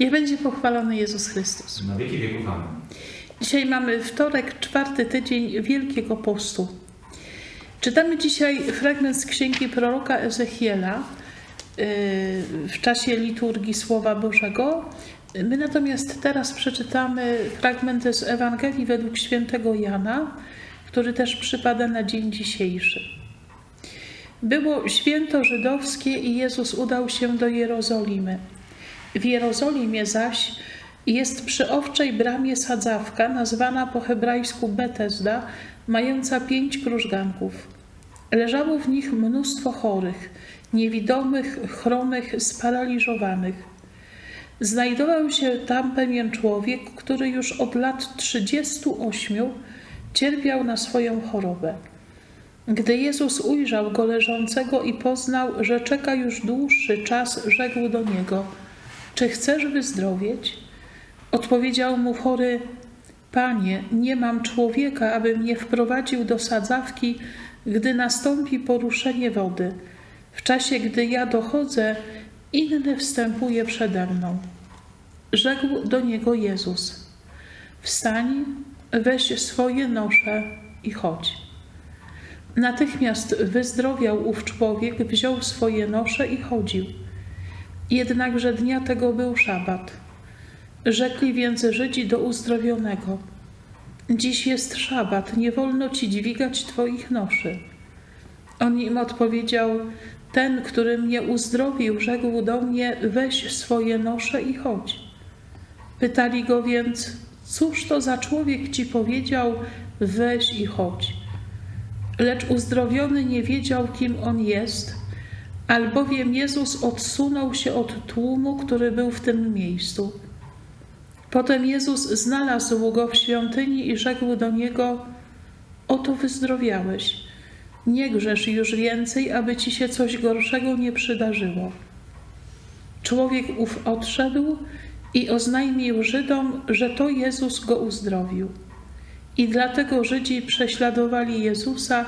Niech będzie pochwalony Jezus Chrystus. Na wieki wieków Amen. Dzisiaj mamy wtorek, czwarty tydzień Wielkiego Postu. Czytamy dzisiaj fragment z księgi proroka Ezechiela yy, w czasie liturgii Słowa Bożego. My natomiast teraz przeczytamy fragment z Ewangelii według świętego Jana, który też przypada na dzień dzisiejszy. Było święto żydowskie i Jezus udał się do Jerozolimy. W Jerozolimie zaś jest przy owczej bramie sadzawka, nazwana po hebrajsku Betesda, mająca pięć krużganków. Leżało w nich mnóstwo chorych, niewidomych, chromych, sparaliżowanych. Znajdował się tam pewien człowiek, który już od lat 38 cierpiał na swoją chorobę. Gdy Jezus ujrzał go leżącego i poznał, że czeka już dłuższy czas, rzekł do niego: Czy chcesz wyzdrowieć? Odpowiedział mu chory: Panie, nie mam człowieka, aby mnie wprowadził do sadzawki, gdy nastąpi poruszenie wody. W czasie, gdy ja dochodzę, inny wstępuje przede mną. Rzekł do niego Jezus: Wstań, weź swoje nosze i chodź. Natychmiast wyzdrowiał ów człowiek, wziął swoje nosze i chodził. Jednakże dnia tego był szabat. Rzekli więc Żydzi do uzdrowionego: Dziś jest szabat, nie wolno ci dźwigać twoich noszy. On im odpowiedział: Ten, który mnie uzdrowił, rzekł do mnie: Weź swoje nosze i chodź. Pytali go więc: Cóż to za człowiek ci powiedział: Weź i chodź? Lecz uzdrowiony nie wiedział, kim on jest, albowiem Jezus odsunął się od tłumu, który był w tym miejscu. Potem Jezus znalazł go w świątyni i rzekł do niego: Oto wyzdrowiałeś. Nie grzesz już więcej, aby ci się coś gorszego nie przydarzyło. Człowiek ów odszedł i oznajmił Żydom, że to Jezus go uzdrowił. I dlatego Żydzi prześladowali Jezusa,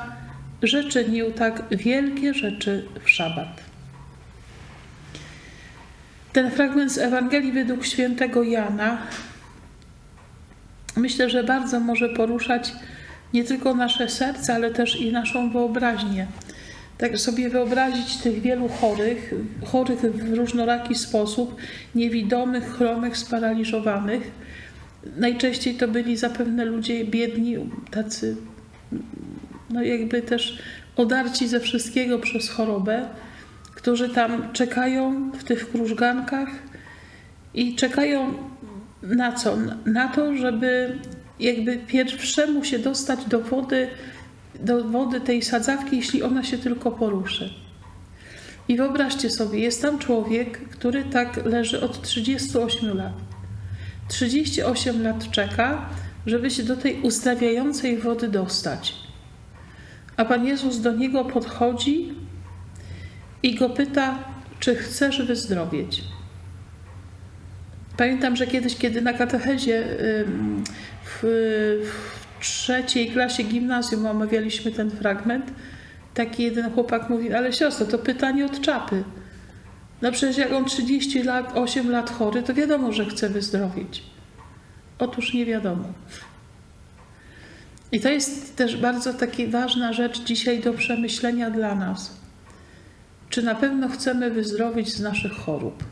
że czynił tak wielkie rzeczy w szabat. Ten fragment z Ewangelii według świętego Jana myślę, że bardzo może poruszać nie tylko nasze serce, ale też i naszą wyobraźnię. Tak sobie wyobrazić tych wielu chorych, chorych w różnoraki sposób, niewidomych, chromych, sparaliżowanych. Najczęściej to byli zapewne ludzie biedni, tacy no jakby też odarci ze wszystkiego przez chorobę którzy tam czekają w tych krużgankach i czekają na co? Na to, żeby jakby pierwszemu się dostać do wody, do wody tej sadzawki, jeśli ona się tylko poruszy. I wyobraźcie sobie, jest tam człowiek, który tak leży od 38 lat. 38 lat czeka, żeby się do tej uzdrawiającej wody dostać. A Pan Jezus do niego podchodzi i go pyta, czy chcesz wyzdrowieć. Pamiętam, że kiedyś, kiedy na katechezie w, w trzeciej klasie gimnazjum omawialiśmy ten fragment, taki jeden chłopak mówi, ale siostro, to pytanie od czapy. No przecież jak on 30 lat, 8 lat chory, to wiadomo, że chce wyzdrowieć. Otóż nie wiadomo. I to jest też bardzo taka ważna rzecz dzisiaj do przemyślenia dla nas czy na pewno chcemy wyzdrowieć z naszych chorób.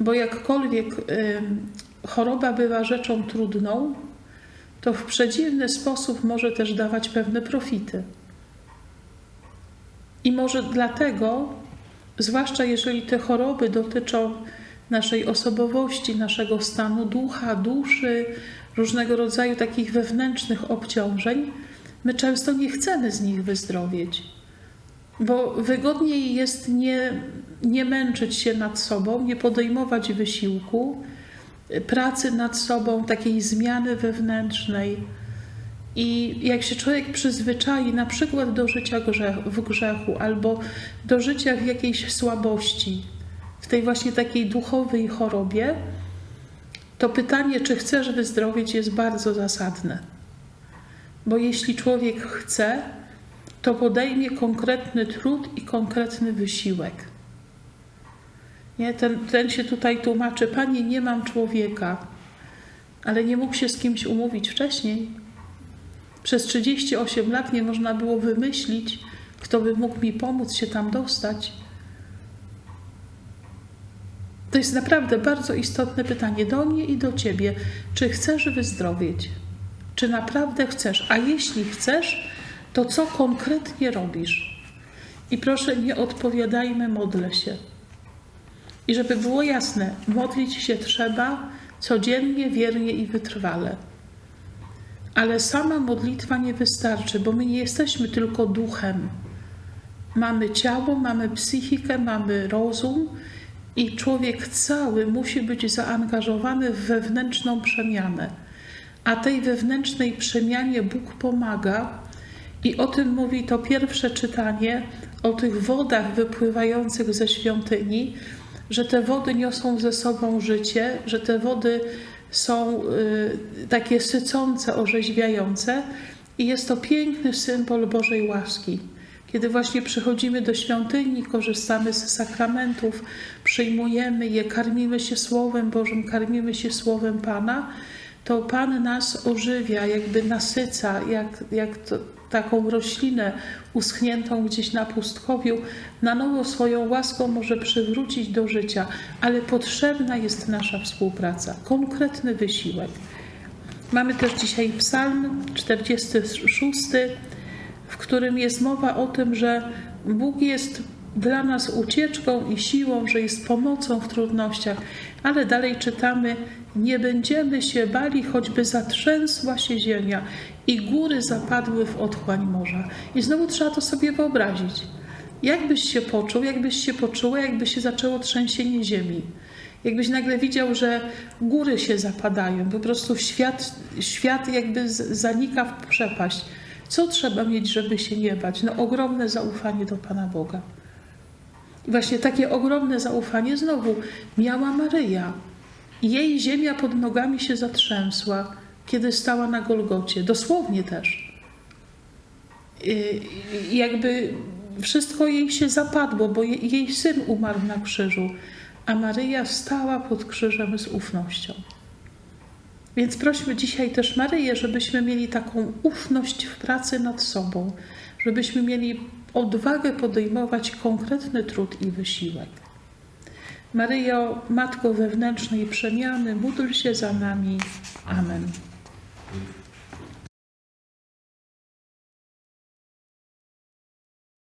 Bo jakkolwiek y, choroba bywa rzeczą trudną, to w przedziwny sposób może też dawać pewne profity. I może dlatego, zwłaszcza jeżeli te choroby dotyczą naszej osobowości, naszego stanu ducha, duszy, różnego rodzaju takich wewnętrznych obciążeń, my często nie chcemy z nich wyzdrowieć bo wygodniej jest nie, nie męczyć się nad sobą, nie podejmować wysiłku, pracy nad sobą, takiej zmiany wewnętrznej. I jak się człowiek przyzwyczai na przykład do życia w grzechu albo do życia w jakiejś słabości, w tej właśnie takiej duchowej chorobie, to pytanie, czy chcesz wyzdrowieć, jest bardzo zasadne. Bo jeśli człowiek chce, to podejmie konkretny trud i konkretny wysiłek. Nie? Ten, ten się tutaj tłumaczy, Panie, nie mam człowieka, ale nie mógł się z kimś umówić wcześniej. Przez 38 lat nie można było wymyślić, kto by mógł mi pomóc się tam dostać. To jest naprawdę bardzo istotne pytanie do mnie i do ciebie. Czy chcesz wyzdrowieć? Czy naprawdę chcesz? A jeśli chcesz, to co konkretnie robisz? I proszę, nie odpowiadajmy, modlę się. I żeby było jasne, modlić się trzeba codziennie, wiernie i wytrwale. Ale sama modlitwa nie wystarczy, bo my nie jesteśmy tylko duchem. Mamy ciało, mamy psychikę, mamy rozum i człowiek cały musi być zaangażowany w wewnętrzną przemianę. A tej wewnętrznej przemianie Bóg pomaga i o tym mówi to pierwsze czytanie o tych wodach wypływających ze świątyni, że te wody niosą ze sobą życie, że te wody są y, takie sycące, orzeźwiające i jest to piękny symbol Bożej łaski. Kiedy właśnie przychodzimy do świątyni, korzystamy z sakramentów, przyjmujemy je, karmimy się Słowem Bożym, karmimy się Słowem Pana, to Pan nas ożywia, jakby nasyca, jak, jak to, taką roślinę uschniętą gdzieś na pustkowiu, na nowo swoją łaską może przywrócić do życia, ale potrzebna jest nasza współpraca, konkretny wysiłek. Mamy też dzisiaj Psalm 46, w którym jest mowa o tym, że Bóg jest dla nas ucieczką i siłą, że jest pomocą w trudnościach, ale dalej czytamy: Nie będziemy się bali, choćby zatrzęsła się ziemia i góry zapadły w otchłań morza. I znowu trzeba to sobie wyobrazić. Jak byś się poczuł, jakbyś się poczuła, jakby się zaczęło trzęsienie ziemi. Jakbyś nagle widział, że góry się zapadają, po prostu świat, świat jakby zanika w przepaść. Co trzeba mieć, żeby się nie bać? No ogromne zaufanie do Pana Boga. I właśnie takie ogromne zaufanie znowu miała Maryja. Jej ziemia pod nogami się zatrzęsła, kiedy stała na Golgocie. Dosłownie też. I- i jakby wszystko jej się zapadło, bo je- jej syn umarł na krzyżu, a Maryja stała pod krzyżem z ufnością. Więc prośmy dzisiaj też Maryję, żebyśmy mieli taką ufność w pracy nad sobą, żebyśmy mieli odwagę podejmować konkretny trud i wysiłek. Maryjo, Matko wewnętrznej przemiany, módl się za nami. Amen.